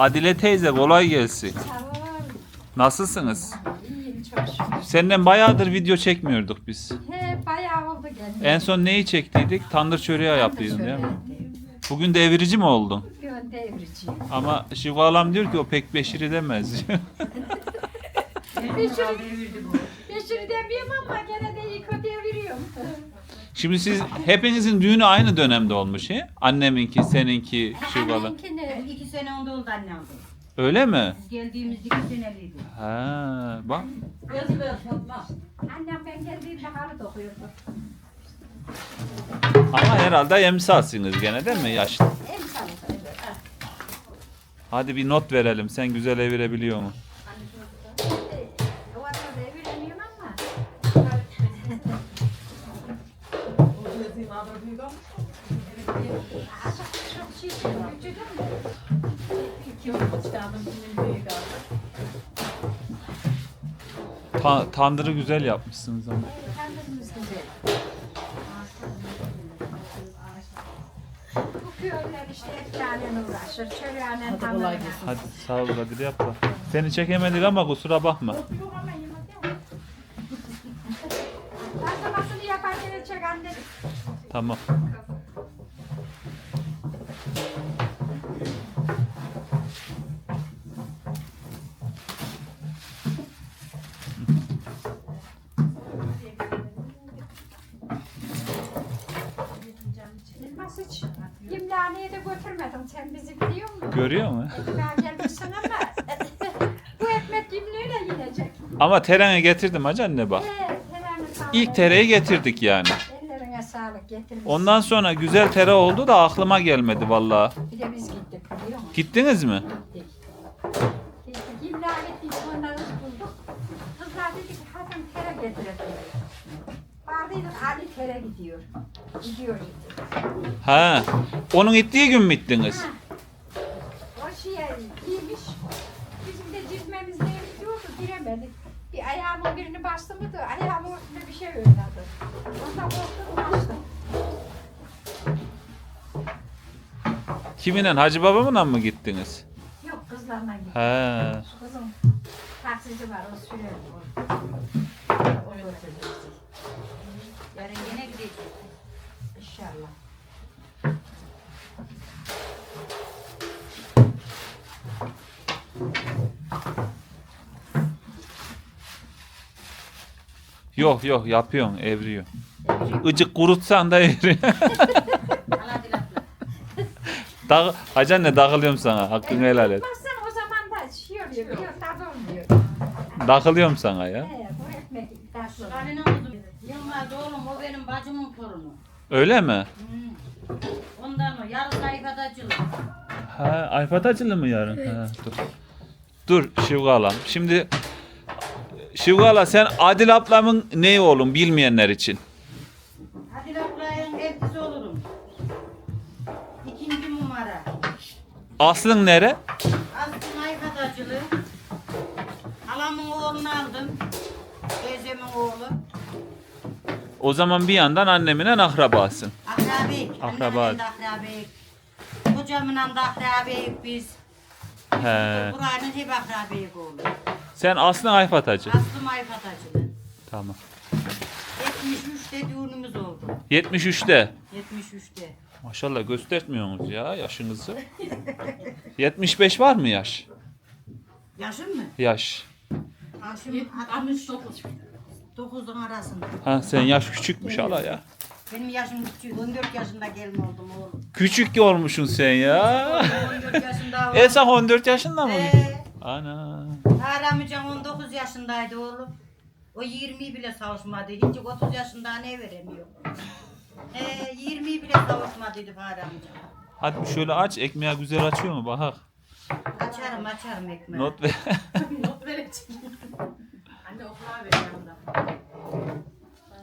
Adile teyze kolay gelsin. Nasılsınız? İyiyim çok şükür. Senden bayağıdır video çekmiyorduk biz. He bayağı oldu geldi. En son neyi çektiydik? Tandır çöreği yaptıydın değil mi? Bugün devirici mi oldun? Yön devrici. Ama Şivalam diyor ki o pek beşiri demez. Beşiri, beşiri demiyorum ama gene de ilk o. Şimdi siz hepinizin düğünü aynı dönemde olmuş he? Anneminki, seninki, Şivalam. Anneminkini İki sene onda oldu anne aldı. Öyle mi? Biz geldiğimizde iki seneliydi. Ha, bak. annem ben geldiğimde halı dokuyordu. Ama herhalde emsalsınız gene değil mi yaşlı? En salık. Hadi bir not verelim. Sen güzel evirebiliyor mu? Ta- tandırı güzel yapmışsınız ama. Kendimiz güzel. Bu köyler işte ekmeğiyle uğraşır, çöreğiyle tamamına. Hadi sağ ol hadi de yapma. Seni çekemedik ama kusura bakma. Yaparken. Tamam. Yılmaz hiç imlaneye de götürmedim. Sen bizi biliyor musun? Görüyor musun? Ekmeğe gelmişsin ama bu ekmek imliğiyle yiyecek. Ama terene getirdim hacı anne bak. Helal sağlık. İlk tereyi getirdik yani. Ellerine sağlık getirmiş. Ondan sonra güzel tere oldu da aklıma gelmedi vallahi. Bir de biz gittik biliyor musun? Gittiniz mi? Gittik. Gittik. İmla gittik. Onları bulduk. Kızlar dedi ki hadi tere getirelim. Ali tere gidiyor. Gidiyor gidiyor. Ha. Onun gittiği gün mü gittiniz? O şeye giymiş. Bizim de cizmemiz neye gidiyordu giremedik. Bir ayağımın birini bastı mıydı? Ayağımın üstünde bir şey oynadı. Ondan korktum açtım. Kiminle? Hacı babamla mı gittiniz? Yok kızlarla gittim. Ha. Kızım taksici var o sürüyor. O götürdü. Yarın yine gideceğiz. İnşallah. Yok yok yapıyorsun evriyor. Icık kurutsan da lafla. Dağ, hacı anne dağılıyorum sana. Hakkını helal et. Tutmazsan o zaman da şey oluyor. Yok tadı olmuyor. Dağılıyorum sana ya. Ekmek tatlı. Karının oğlu. Yılmaz oğlum o benim bacımın torunu. Öyle mi? Hmm. Ondan o yarı sayfadacılık. Ha, Ayfat acılı mı yarın? Ha, dur. Dur Şivgalam. Şimdi Şivgala sen Adil ablamın neyi oğlum bilmeyenler için? Hadi laflayın eltisi olurum. İkinci numara. Aslın nere? Teyzemin oğlu. O zaman bir yandan anneminen akrabasın. Akrabeyik. Akraba. Annemle de akrabeyik. Kocamla da akrabeyik biz. He. Buranın hep akrabeyik oğlu. Sen aslın Ayfat acı. Aslım ayfadacılığı. Tamam. 73'te düğünümüz oldu. 73'te. 73'te. Maşallah göstermiyorsunuz ya yaşınızı. 75 var mı yaş? Yaşın mı? Yaş. Yaşım 69. 9'un arasında. Ha sen yaş küçükmüş hala ya. Benim yaşım küçük. 14 yaşında gelin oldum oğlum. Küçük olmuşsun sen ya. 14 yaşında oğlum. Esah 14 yaşında mı? Ee, Ana. Haramıcan 19 yaşındaydı oğlum. O 20'yi bile savuşmadı. Hiç 30 yaşında ne veremiyor. Ee, 20'yi bile savuşmadıydı Haramcan. Hadi şöyle aç ekmeği güzel açıyor mu bak. Açarım açarım ekmeği. Not ver. Not vereceğim. Anne okula ver yanında.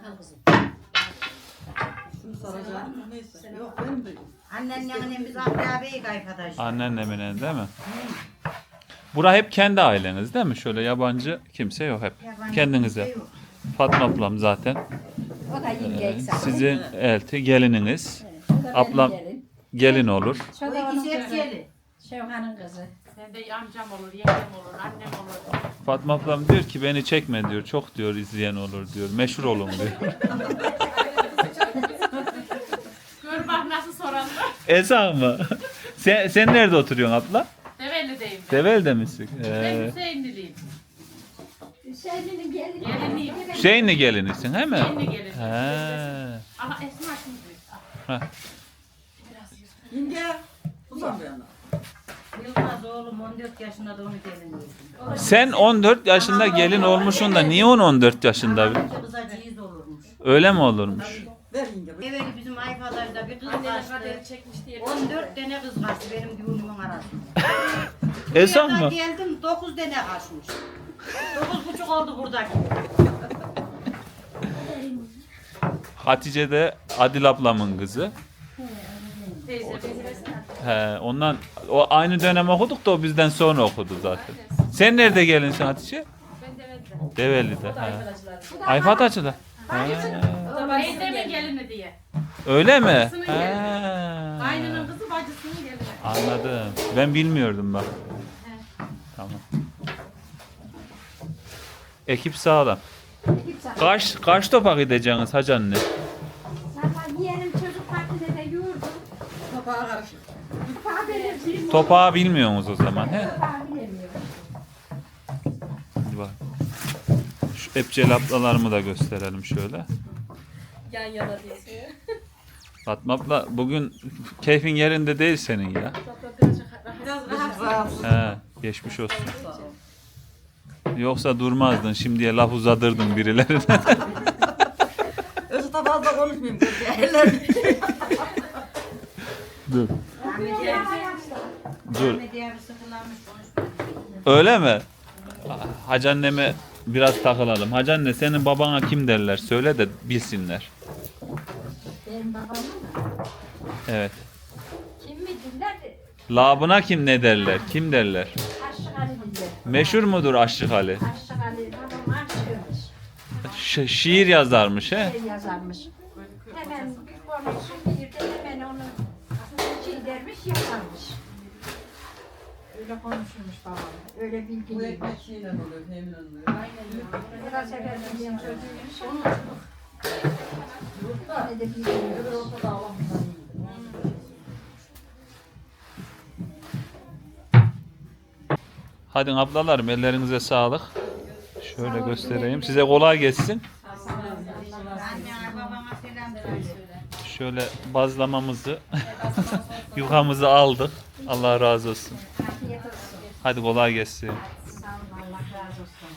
Al kızım. Yok benim de. Annen yanına biz arkadaş. Değil mi? Bura hep kendi aileniz değil mi? Şöyle yabancı kimse yok hep. Yabancı Kendinize. kimse yok. Fatma ablam zaten. O da yenge eksak. Sizin elti gelininiz. O da benim ablam- gelin. Gelin olur. Şu da onun ikisi hep kızı. geli. Şevhan'ın kızı. De amcam olur, yengem olur, annem olur. Fatma ablam diyor ki beni çekme diyor. Çok diyor izleyen olur diyor. Meşhur olun diyor. Gör bak nasıl soranlar. Esa mı? Sen, sen nerede oturuyorsun abla? Develi'deyim ben. Devel'de misin? Ben Ee, Hüseyinliliyim. Hüseyin'in gelini. Hüseyinli gelinisin he mi? Hüseyinli gelin. He. Aha Esma şimdi. Ah, Yenge. Uzan bir yana. Yılmaz oğlum 14 yaşında da onu gelin gördüm. Sen 14 yaşında gelin olmuşsun da niye 10 14 yaşında? Anamca kıza ciğiz olurmuş. Öyle mi olurmuş? Evveli bizim Ayfadar'da bir kız kaçtı. çekmiş diye. 14 tane kız kaçtı benim düğünümün arasında. Esa Buraya da mı? geldim 9 tane kaçmış. 9 buçuk oldu buradaki. Hatice de Adil ablamın kızı. He, ondan o aynı dönem okuduk da o bizden sonra okudu zaten. Sen nerede gelinsin Hatice? Ben Develi'de. Develi'de. He. Bu da Ayfat açılı. Teyzemin gelini diye. Öyle mi? Bacısının He. Aynının kızı bacısının gelini. Anladım. Ben bilmiyordum bak. Tamam. Ekip sağlam. Kaç kaç topa gideceksiniz hacı anne? Zaten yeğenim çocuk partide de yurdum. Kapağı karışık. Topağı bilmiyorsunuz o zaman he? Hadi bak. Şu epçel ablalarımı da gösterelim şöyle. Yan yana diye. Fatma abla bugün keyfin yerinde değil senin ya. He, geçmiş olsun. Yoksa durmazdın şimdiye laf uzadırdın birilerine. Özü fazla konuşmayayım Dur. Dur. Öyle mi? Hacı anneme biraz takılalım. Hacı anne senin babana kim derler? Söyle de bilsinler. Benim babamın mı? Evet. Kim mi diller? Labına kim ne derler? Kim derler? Aşık Ali diller. Meşhur mudur Aşık Ali? Aşık Ali babam aşığımış. Ş- şiir yazarmış he? Şey yazarmış. Hemen bir de hemen onu şey dermiş yaparmış. Öyle konuşurmuş babam. Öyle Bu bilgiliymiş. ekmek şeyle oluyor. Neyle oluyor? Biraz evvel benim çocuğuymuş. Ne de Öbür bilgiliymiş. ortada Allah'tan iyi. Hadi ablalarım ellerinize sağlık. Şöyle göstereyim. Size kolay gelsin. Anne babama selam söyle. Şöyle bazlamamızı, yukamızı aldık. Allah razı olsun. Hadi kolay gelsin. Sağ olun Allah razı olsun.